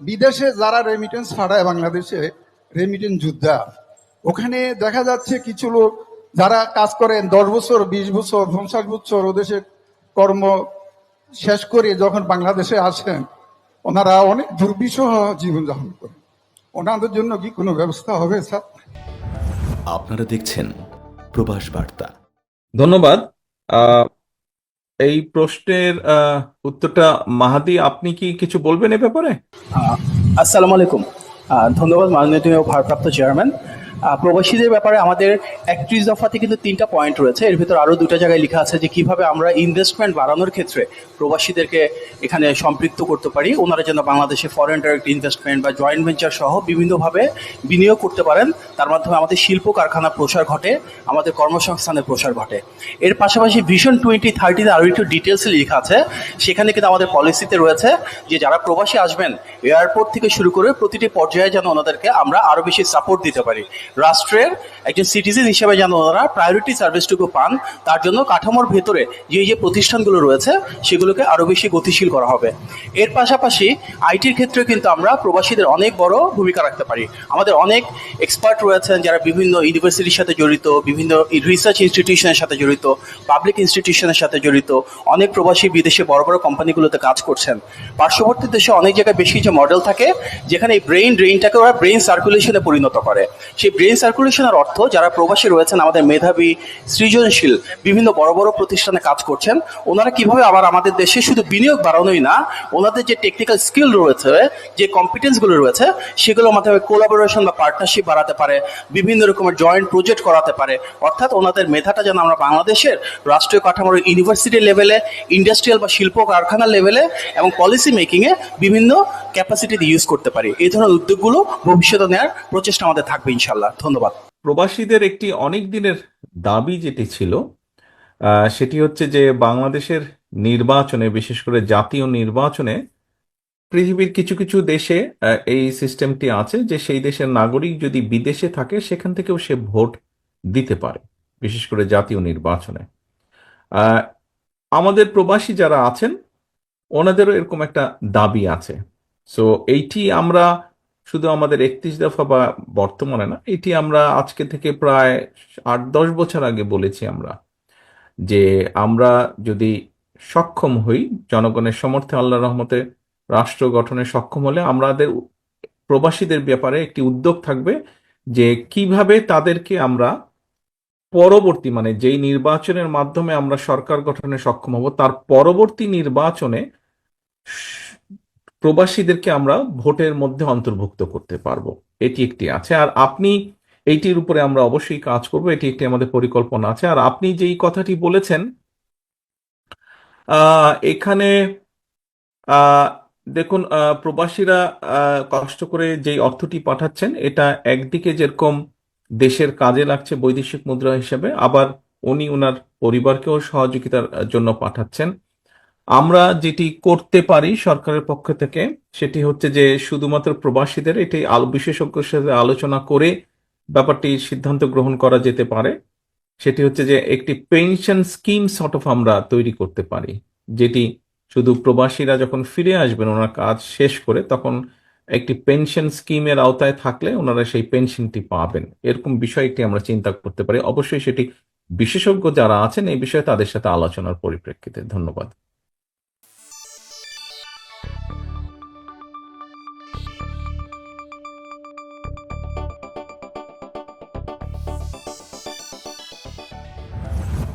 বিদেশে যারা রেমিটেন্স পাঠায় বাংলাদেশে রেমিটেন্স যোদ্ধা ওখানে দেখা যাচ্ছে কিছু লোক যারা কাজ করেন দশ বছর বিশ বছর পঞ্চাশ বছর ওদেশে কর্ম শেষ করে যখন বাংলাদেশে আসেন ওনারা অনেক দুর্বিষহ জীবনযাপন করেন। ওনাদের জন্য কি কোনো ব্যবস্থা হবে স্যার? আপনারা দেখছেন প্রবাস বার্তা। ধন্যবাদ। আহ, এই প্রশ্নের উত্তরটা মাহাদি, আপনি কি কিছু বলবেন এ ব্যাপারে? আসসালামু আলাইকুম। ধন্যবাদ মাননীয় ভারপ্রাপ্ত চেয়ারম্যান। প্রবাসীদের ব্যাপারে আমাদের একত্রিশ দফাতে কিন্তু তিনটা পয়েন্ট রয়েছে। এর ভিতর আরও দুটো জায়গায় লেখা আছে যে কীভাবে আমরা ইনভেস্টমেন্ট বাড়ানোর ক্ষেত্রে প্রবাসীদেরকে এখানে সম্পৃক্ত করতে পারি। ওনারা যেন বাংলাদেশে ফরেন ডাইরেক্ট ইনভেস্টমেন্ট বা জয়েন্ট ভেঞ্চার সহ বিভিন্নভাবে বিনিয়োগ করতে পারেন। তার মাধ্যমে আমাদের শিল্প কারখানা প্রসার ঘটে, আমাদের কর্মসংস্থানের প্রসার ঘটে। এর পাশাপাশি ভিশন টোয়েন্টি থার্টিতে আরও একটু ডিটেলসে লেখা আছে। সেখানে কিন্তু আমাদের পলিসিতে রয়েছে যে যারা প্রবাসী আসবেন এয়ারপোর্ট থেকে শুরু করে প্রতিটি পর্যায়ে যেন ওনাদেরকে আমরা আরও বেশি সাপোর্ট দিতে পারি। রাষ্ট্রের একজন সিটিজেন হিসেবে যেন ওনারা প্রায়োরিটি সার্ভিসটুকু পান, তার জন্য কাঠামোর ভেতরে যে যে প্রতিষ্ঠানগুলো রয়েছে, সেগুলোকে আরও বেশি গতিশীল করা হবে। এর পাশাপাশি আইটির ক্ষেত্রে কিন্তু আমরা প্রবাসীদের অনেক বড় ভূমিকা রাখতে পারি। আমাদের অনেক এক্সপার্ট রয়েছেন যারা বিভিন্ন ইউনিভার্সিটির সাথে জড়িত, বিভিন্ন রিসার্চ ইনস্টিটিউশনের সাথে জড়িত পাবলিক ইনস্টিটিউশনের সাথে জড়িত, অনেক প্রবাসী বিদেশে বড় বড় কোম্পানিগুলোতে কাজ করছেন। পার্শ্ববর্তী দেশে অনেক জায়গায় বেশ কিছু মডেল থাকে, যেখানে এই ব্রেইন ড্রেইনটাকে ওরা ব্রেইন সার্কুলেশনে পরিণত করে। সেই ব্রেইন সার্কুলেশনের অর্থ যারা প্রবাসী রয়েছেন, আমাদের মেধাবী, সৃজনশীল, বিভিন্ন বড় বড় প্রতিষ্ঠানে কাজ করছেন, ওনারা কীভাবে আবার আমাদের দেশে শুধু বিনিয়োগ বাড়ানোই না, ওনাদের যে টেকনিক্যাল স্কিল রয়েছে, যে কম্পিটেন্সগুলো রয়েছে সেগুলোর মাধ্যমে কোলাবোরেশন বা পার্টনারশিপ বাড়াতে পারে, বিভিন্ন রকমের জয়েন্ট প্রজেক্ট করাতে পারে। অর্থাৎ ওনাদের মেধাটা যেন আমরা বাংলাদেশের রাষ্ট্রীয় কাঠামোর ইউনিভার্সিটি লেভেলে ইন্ডাস্ট্রিয়াল বা শিল্প কারখানা লেভেলে এবং পলিসি মেকিংয়ে বিভিন্ন ক্যাপাসিটিতে ইউজ করতে পারি। এই ধরনের উদ্যোগগুলো ভবিষ্যতে নেওয়ার প্রচেষ্টা আমাদের থাকবে ইনশাল্লাহ ধন্যবাদ। প্রবাসীদের একটি অনেক দিনের দাবি যেটি ছিল সেটি হচ্ছে যে বাংলাদেশের নির্বাচনে, বিশেষ করে জাতীয় নির্বাচনে পৃথিবীর কিছু কিছু দেশে এই সিস্টেমটি আছে যে সেই দেশের নাগরিক যদি বিদেশে থাকে, সেখান থেকেও সে ভোট দিতে পারে, বিশেষ করে জাতীয় নির্বাচনে। আমাদের প্রবাসী যারা আছেন, ওনাদেরও এরকম একটা দাবি আছে। সো এইটি আমরা শুধু আমাদের একত্রিশ দফা বা বর্তমানে না এটি আমরা আজকে থেকে প্রায় আট দশ বছর আগে বলেছি আমরা যে আমরা যদি সক্ষম হই, জনগণের সমর্থে, আল্লাহ রহমতে রাষ্ট্র গঠনে সক্ষম হলে আমাদের প্রবাসীদের ব্যাপারে একটি উদ্যোগ থাকবে যে কীভাবে তাদেরকে আমরা পরবর্তী মানে যেই নির্বাচনের মাধ্যমে আমরা সরকার গঠনে সক্ষম হব, তার পরবর্তী নির্বাচনে প্রবাসীদেরকে আমরা ভোটের মধ্যে অন্তর্ভুক্ত করতে পারব। এটি একটি আছে। আর আপনি এইটির উপরে আমরা অবশ্যই কাজ করব। এটি একটি আমাদের পরিকল্পনা আছে। আর আপনি যেই কথাটি বলেছেন এখানে দেখুন প্রবাসীরা কষ্ট করে যেই অর্থটি পাঠাচ্ছেন, এটা একদিকে যেরকম দেশের কাজে লাগছে বৈদেশিক মুদ্রা হিসেবে, আবার উনি ওনার পরিবারকেও সহযোগিতার জন্য পাঠাচ্ছেন। আমরা যেটি করতে পারি সরকারের পক্ষ থেকে, সেটি হচ্ছে যে শুধুমাত্র প্রবাসীদের, এটি আলো- বিশেষজ্ঞের সাথে আলোচনা করে ব্যাপারটি সিদ্ধান্ত গ্রহণ করা যেতে পারে। সেটি হচ্ছে যে একটি পেনশন স্কিম সর্ট অফ আমরা তৈরি করতে পারি, যেটি শুধু প্রবাসীরা যখন ফিরে আসবেন, ওনার কাজ শেষ করে, তখন একটি পেনশন স্কিমের আওতায় থাকলে ওনারা সেই পেনশনটি পাবেন। এরকম বিষয়টি আমরা চিন্তা করতে পারি। অবশ্যই সেটি বিশেষজ্ঞ যারা আছেন, এই বিষয়ে তাদের সাথে আলোচনার পরিপ্রেক্ষিতে। ধন্যবাদ।